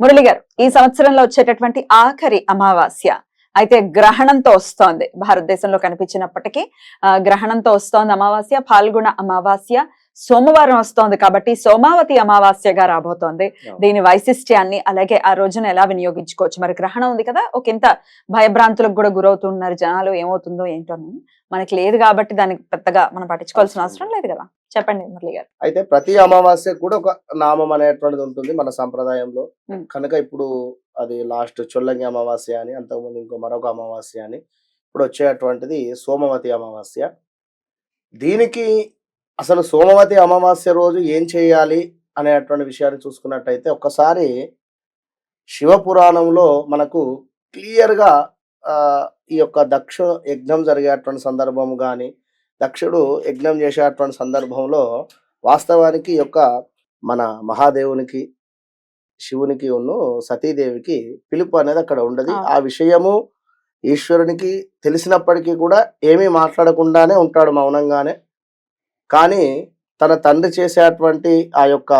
మురళి గారు ఈ సంవత్సరంలో వచ్చేటటువంటి ఆఖరి అమావాస్య అయితే గ్రహణంతో వస్తోంది. భారతదేశంలో కనిపించినప్పటికీ ఆ, గ్రహణంతో వస్తోంది అమావాస్య పాల్గొన అమావాస్య సోమవారం వస్తోంది కాబట్టి సోమావతి అమావాస్యగా రాబోతోంది. దీని వైశిష్ట్యాన్ని అలాగే ఆ రోజున ఎలా వినియోగించుకోవచ్చు? మరి గ్రహణం ఉంది కదా ఒక ఇంత భయభ్రాంతులకు కూడా గురవుతున్నారు జనాలు ఏమవుతుందో ఏంటో. మనకి లేదు కాబట్టి దానికి పెద్దగా మనం పట్టించుకోవాల్సిన అవసరం లేదు కదా. చెప్పండి మురళి గారు. అయితే ప్రతి అమావాస్య కూడా ఒక నామం అనేటువంటిది ఉంటుంది మన సంప్రదాయంలో. కనుక ఇప్పుడు అది లాస్ట్ చొల్లంగి అమావాస్య అని అంతకుముందు ఇంకో మరొక అమావాస్య అని ఇప్పుడు వచ్చేటువంటిది సోమవతి అమావాస్య. దీనికి అసలు సోమవతి అమావాస్య రోజు ఏం చేయాలి అనేటువంటి విషయాన్ని చూసుకున్నట్టయితే ఒక్కసారి శివపురాణంలో మనకు క్లియర్గా ఈ యొక్క దక్ష యజ్ఞం జరిగేటువంటి సందర్భం కానీ దక్షుడు యజ్ఞం చేసేటువంటి సందర్భంలో వాస్తవానికి యొక్క మన మహాదేవునికి శివునికి ఉన్ను సతీదేవికి పిలుపు అనేది అక్కడ ఉండదు ఆ. విషయము ఈశ్వరునికి తెలిసినప్పటికీ కూడా ఏమీ మాట్లాడకుండానే ఉంటాడు మౌనంగానే కానీ తన తండ్రి చేసేటువంటి ఆ యొక్క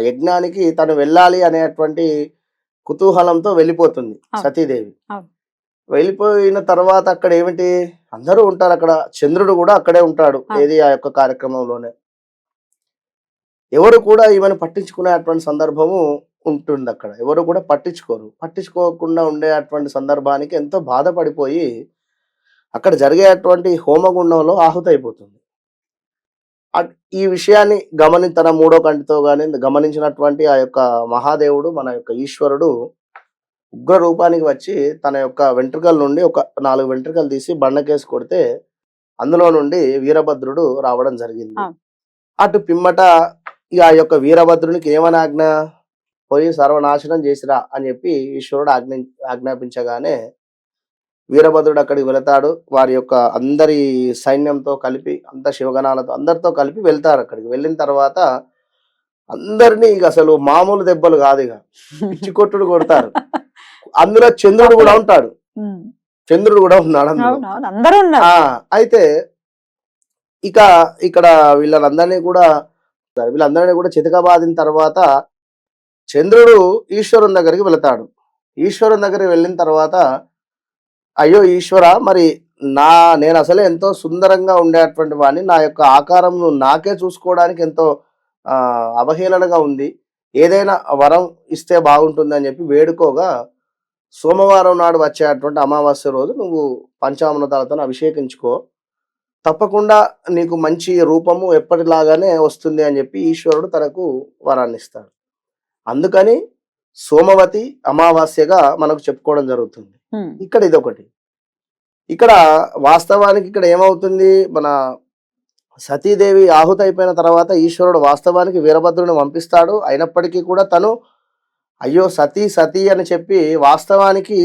యజ్ఞానికి తను వెళ్ళాలి అనేటువంటి కుతూహలంతో వెళ్ళిపోతుంది. సతీదేవి. వెళ్ళిపోయిన తర్వాత అక్కడ ఏమిటి అందరూ ఉంటారు అక్కడ. చంద్రుడు కూడా అక్కడే ఉంటాడు. ఏది ఆ యొక్క కార్యక్రమంలోనే. ఎవరు కూడా ఈమెను పట్టించుకునేటువంటి సందర్భము ఉంటుంది అక్కడ ఎవరు కూడా పట్టించుకోరు. పట్టించుకోకుండా ఉండేటువంటి సందర్భానికి ఎంతో బాధపడిపోయి అక్కడ జరిగేటువంటి హోమగుండంలో ఆహుతైపోతుంది. ఈ విషయాన్ని గమని తన మూడో కంటితో గాని గమనించినటువంటి ఆ యొక్క మహాదేవుడు మన యొక్క ఈశ్వరుడు ఉగ్ర రూపానికి వచ్చి తన యొక్క వెంట్రుకల నుండి ఒక నాలుగు వెంట్రుకలు తీసి బండకేసి కొడితే అందులో నుండి వీరభద్రుడు రావడం జరిగింది. అటు పిమ్మట ఇక ఆ యొక్క వీరభద్రునికి ఏమని ఆజ్ఞ పోయి సర్వనాశనం చేసిరా అని చెప్పి ఈశ్వరుడు ఆజ్ఞ ఆజ్ఞాపించగానే వీరభద్రుడు అక్కడికి వెళతాడు. వారి యొక్క అందరి సైన్యంతో కలిపి అంత శివగణాలతో అందరితో కలిపి వెళ్తారు అక్కడికి. వెళ్ళిన తర్వాత అందరినీ ఇక అసలు మామూలు దెబ్బలు కాదు ఇక పిచ్చి కొట్టుడు కొడతారు. అందులో చంద్రుడు కూడా ఉంటాడు. చంద్రుడు కూడా ఉన్నాడు అందరూ అయితే ఇక ఇక్కడ వీళ్ళందరినీ కూడా వీళ్ళందరినీ కూడా చితకబాదిన తర్వాత చంద్రుడు ఈశ్వరుని దగ్గరికి వెళతాడు. ఈశ్వరుని దగ్గరికి వెళ్ళిన తర్వాత అయ్యో ఈశ్వర మరి నా నేను అసలే ఎంతో సుందరంగా ఉండేటువంటి వాడిని నా యొక్క ఆకారం నాకే చూసుకోవడానికి ఎంతో అవహేళనగా ఉంది. ఏదైనా వరం ఇస్తే బాగుంటుంది అని చెప్పి వేడుకోగా సోమవారం నాడు వచ్చేటువంటి అమావాస్య రోజు నువ్వు పంచామృతాలతో అభిషేకించుకో. తప్పకుండా నీకు మంచి రూపము ఎప్పటిలాగానే వస్తుంది అని చెప్పి ఈశ్వరుడు తనకు వరాన్ని ఇస్తాడు అందుకని సోమవతి అమావాస్యగా మనకు చెప్పుకోవడం జరుగుతుంది. ఇక్కడ ఇదొకటి. ఇక్కడ వాస్తవానికి ఇక్కడ ఏమవుతుంది? మన సతీదేవి ఆహుతి అయిపోయిన తర్వాత ఈశ్వరుడు వాస్తవానికి వీరభద్రుని పంపిస్తాడు. అయినప్పటికీ కూడా తను అయ్యో సతీ సతీ అని చెప్పి వాస్తవానికి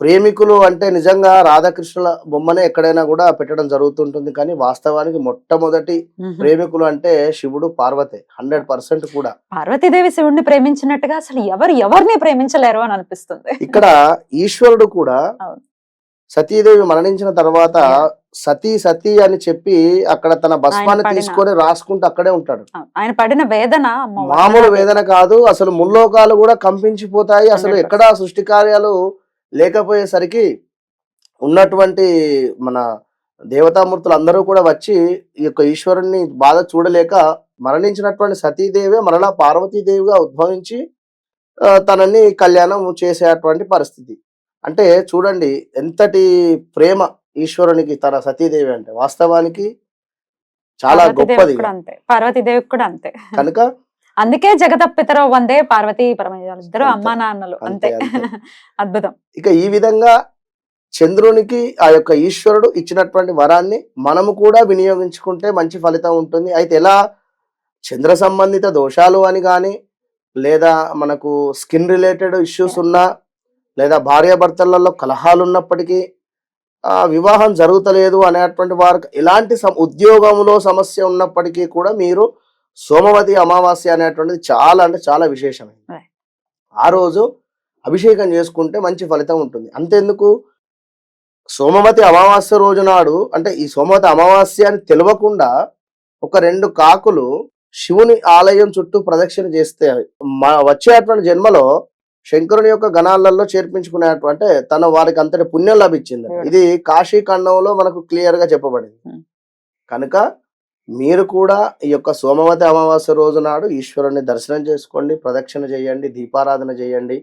ప్రేమికులు అంటే నిజంగా రాధాకృష్ణుల బొమ్మనే ఎక్కడైనా కూడా పెట్టడం జరుగుతుంటుంది కానీ వాస్తవానికి మొట్టమొదటి. ప్రేమికులు అంటే శివుడు పార్వతే హండ్రెడ్ పర్సెంట్ కూడా పార్వతీదేవి శివుణ్ణి ప్రేమించినట్టుగా అసలు ఎవరు ఎవరిని ప్రేమించలేరు అని అనిపిస్తుంది ఇక్కడ ఈశ్వరుడు కూడా. సతీదేవి మరణించిన తర్వాత సతీ సతీ అని చెప్పి అక్కడ తన భస్మాన్ని తీసుకొని రాసుకుంటూ అక్కడే ఉంటాడు. ఆయన పడిన వేదన మామూలు వేదన కాదు అసలు ముల్లోకాలు కూడా కంపించిపోతాయి. అసలు 100%. ఎక్కడా సృష్టి కార్యాలు లేకపోయేసరికి ఉన్నటువంటి మన దేవతామూర్తులు అందరూ కూడా వచ్చి ఈ యొక్క ఈశ్వరుణ్ణి బాధ చూడలేక మరణించినటువంటి సతీదేవే మరలా పార్వతీదేవిగా ఉద్భవించి తనని కళ్యాణం చేసేటువంటి పరిస్థితి. అంటే చూడండి ఎంతటి ప్రేమ ఈశ్వరునికి తన సతీదేవి అంటే వాస్తవానికి చాలా గొప్పది అంతే. పార్వతీదేవికి కూడా అంతే. కనుక అందుకే జగదప్పితరో వందే పార్వతీ ఇద్దరు అంతే. అమ్మా నాన్నలు. అంతే. అద్భుతం. ఇక ఈ విధంగా చంద్రునికి ఆ యొక్క ఈశ్వరుడు ఇచ్చినటువంటి వరాన్ని మనము కూడా వినియోగించుకుంటే మంచి ఫలితం ఉంటుంది. అయితే ఎలా? చంద్ర సంబంధిత దోషాలు అని కానీ లేదా మనకు స్కిన్ రిలేటెడ్ ఇష్యూస్ ఉన్నా లేదా భార్యాభర్తలలో కలహాలు ఉన్నప్పటికీ ఆ వివాహం జరుగుతలేదు అనేటువంటి వారికి ఎలాంటి సమ- ఉద్యోగంలో సమస్య ఉన్నప్పటికీ కూడా మీరు సోమవతి అమావాస్య అనేటువంటిది చాలా అంటే చాలా విశేషమైనది. Right. ఆ రోజు అభిషేకం చేసుకుంటే మంచి ఫలితం ఉంటుంది. అంతెందుకు? సోమవతి అమావాస్య రోజు నాడు అంటే ఈ సోమవతి అమావాస్య అని తెలియకుండా ఒక రెండు కాకులు శివుని ఆలయం చుట్టూ ప్రదక్షిణ చేస్తే మా వచ్చేటువంటి జన్మలో శంకరుని యొక్క గణాలలో చేర్పించుకునేటువంటి అంటే తన వారికి అంతటి పుణ్యం లభించింది. ఇది కాశీ ఖండంలో మనకు క్లియర్గా చెప్పబడింది. కనుక మీరు కూడా ఈ యొక్క సోమవతి అమావాస్య రోజు నాడు ఈశ్వరుని దర్శనం చేసుకోండి ప్రదక్షిణ చేయండి దీపారాధన చేయండి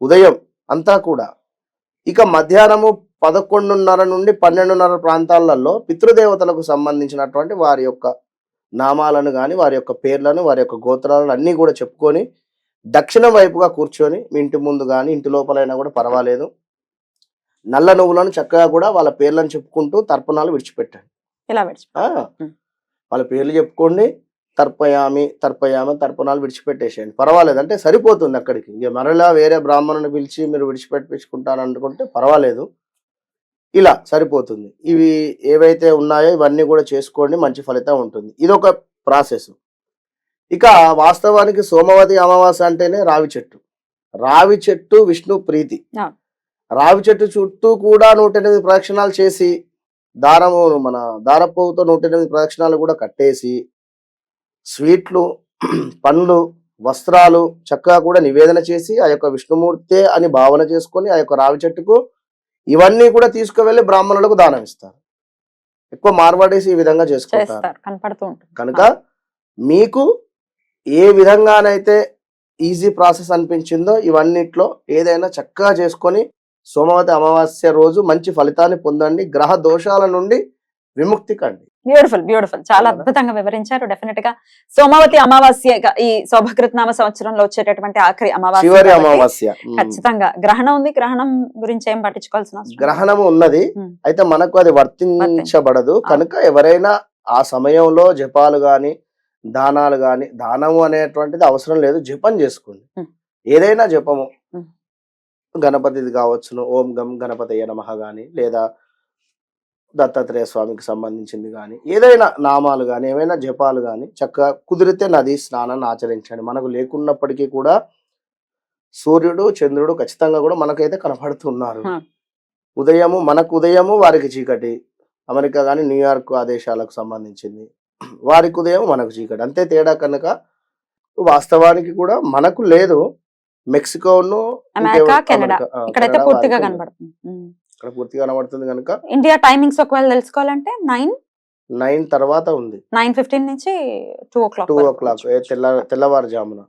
ఉదయం అంతా కూడా ఇక మధ్యాహ్నము పదకొండున్నర నుండి పన్నెండున్నర ప్రాంతాలలో పితృదేవతలకు సంబంధించినటువంటి వారి యొక్క నామాలను కానీ వారి యొక్క పేర్లను వారి యొక్క గోత్రాలను అన్నీ కూడా చెప్పుకొని దక్షిణం వైపుగా కూర్చొని మీ ఇంటి ముందు కానీ ఇంటి లోపలైనా కూడా పర్వాలేదు. నల్ల నువ్వులను చక్కగా కూడా వాళ్ళ పేర్లను చెప్పుకుంటూ తర్పణాలు విడిచిపెట్టండి. ఇలా. వాళ్ళ పేర్లు చెప్పుకోండి తర్పయామి తర్పయామి తర్పణాలు విడిచిపెట్టేసేయండి. పర్వాలేదు. అంటే సరిపోతుంది అక్కడికి. ఇక మరలా వేరే బ్రాహ్మణుని పిలిచి మీరు విడిచిపెట్టించుకుంటాను అనుకుంటే పర్వాలేదు. ఇలా సరిపోతుంది. ఇవి ఏవైతే ఉన్నాయో ఇవన్నీ కూడా చేసుకోండి. మంచి ఫలితం ఉంటుంది. ఇది ఒక ప్రాసెస్. ఇక వాస్తవానికి సోమవతి అమావాస్య అంటేనే రావి చెట్టు. రావి చెట్టు విష్ణు ప్రీతి. రావి చెట్టు చుట్టూ కూడా నూట ఎనిమిది ప్రదక్షిణాలు చేసి దారము మన దారపువ్వుతో నూట ఎనిమిది ప్రదక్షిణాలు కూడా కట్టేసి స్వీట్లు పండ్లు వస్త్రాలు చక్కగా కూడా నివేదన చేసి ఆ యొక్క విష్ణుమూర్తే అని భావన చేసుకొని ఆ యొక్క రావి చెట్టుకు ఇవన్నీ కూడా తీసుకువెళ్ళి బ్రాహ్మణులకు దానం ఇస్తారు. ఎక్కువ మార్వాడేసి ఈ విధంగా చేసుకుంటారు. కనుక మీకు ఏ విధంగానైతే ఈజీ ప్రాసెస్ అనిపించిందో ఇవన్నిట్లో ఏదైనా చక్కగా చేసుకొని సోమవతి అమావాస్య రోజు మంచి ఫలితాన్ని పొందండి గ్రహ దోషాల నుండి విముక్తి కండి బ్యూటిఫుల్ బ్యూటిఫుల్ చాలా? అద్భుతంగా వివరించారు డెఫినెట్గా సోమవతి అమావాస్య ఈ శోభకృత్నామ సంవత్సరంలో వచ్చేటటువంటి ఆఖరి అమావాస్య అమావాస్య. ఖచ్చితంగా గ్రహణం ఉంది గ్రహణం గురించి ఏం పట్టించుకోవాల్సిన. గ్రహణము ఉన్నది. అయితే మనకు అది వర్తించబడదు. కనుక ఎవరైనా ఆ సమయంలో జపాలు గాని దానాలు గాని దానము అనేటువంటిది అవసరం లేదు. జపం చేసుకోండి. ఏదైనా జపము. గణపతిది కావచ్చును. ఓం గం గణపతయ్య నమః గాని లేదా దత్తాత్రేయ స్వామికి సంబంధించింది కానీ ఏదైనా నామాలు కానీ ఏమైనా జపాలు కానీ చక్కగా కుదిరితే నది స్నానాన్ని ఆచరించండి. మనకు లేకున్నప్పటికీ కూడా సూర్యుడు చంద్రుడు ఖచ్చితంగా కూడా మనకైతే కనపడుతున్నారు. ఉదయము మనకు ఉదయము వారికి చీకటి. అమెరికా కానీ న్యూయార్క్ ఆ దేశాలకు సంబంధించింది. వారికి ఉదయం మనకు చీకటి. అంతే తేడా కనుక వాస్తవానికి కూడా మనకు లేదు మెక్సికోను ఇక్కడైతే పూర్తిగా. కనబడుతుంది. ఇక్కడ పూర్తిగా కనబడుతుంది కనుక ఇండియా టైమింగ్స్ ఒకవేళ తెలుసుకోవాలంటే నైన్ నైన్ తర్వాత ఉంది. నైన్ ఫిఫ్టీన్ నుంచి two o'clock two o'clock తెల్ల తెల్లవారుజామున.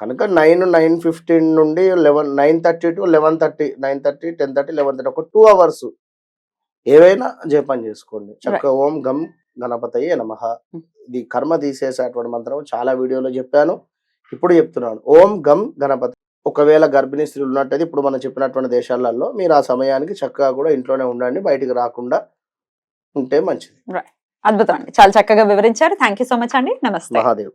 కనుక నైన్ నైన్ ఫిఫ్టీన్ నుండి eleven nine thirty to eleven thirty nine thirty ten thirty eleven thirty ఒక టూ అవర్స్ ఏవైనా జపం చేసుకోండి. చక్క ఓం గం గణపతయ్య నమ. ఇది కర్మ తీసేసేటువంటి మంత్రం. చాలా వీడియోలో చెప్పాను. ఇప్పుడు చెప్తున్నాను. ఓం గం గణపతి. ఒకవేళ గర్భిణీ స్త్రీలు ఉన్నట్టయితే ఇప్పుడు మనం చెప్పినటువంటి దేశాలలో మీరు ఆ సమయానికి చక్కగా కూడా ఇంట్లోనే ఉండండి. బయటికి రాకుండా ఉంటే మంచిది. అద్భుతం అండి. చాలా చక్కగా వివరించారు. థ్యాంక్ యూ సో మచ్ అండి. నమస్తే. మహాదేవ్.